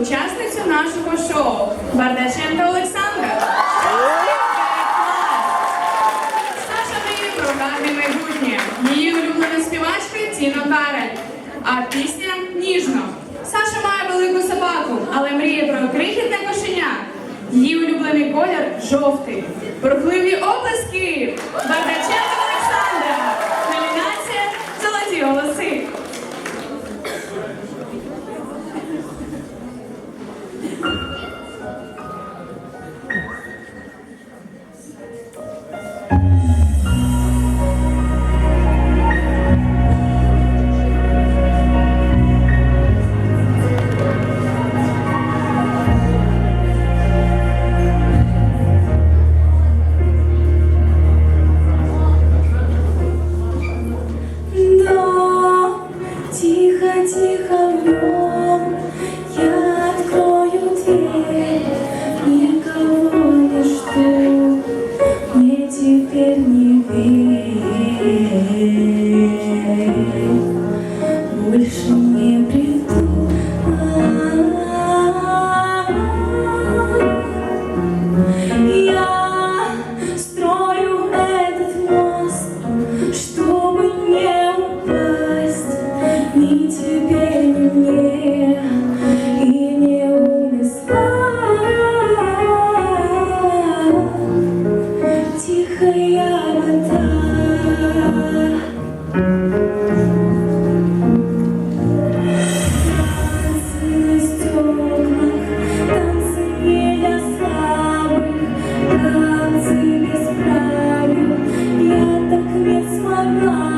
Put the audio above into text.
учасницю нашого шоу Бардаченко Олександра. Саша має в програмі майбутнє. Її улюблена співачка Тіно Карель. А пісня ніжно. Саша має велику собаку, але мріє про крихітне кошеня. Її улюблений колір жовтий. Бурхливі оплески. Бардаченко Олександра. Номінація Золоті голоси. Тихо, тихо, влюблен. больше не приду. Я строю этот мост, чтобы не упасть ни тебе, ни. И не унесла тихая вода. love.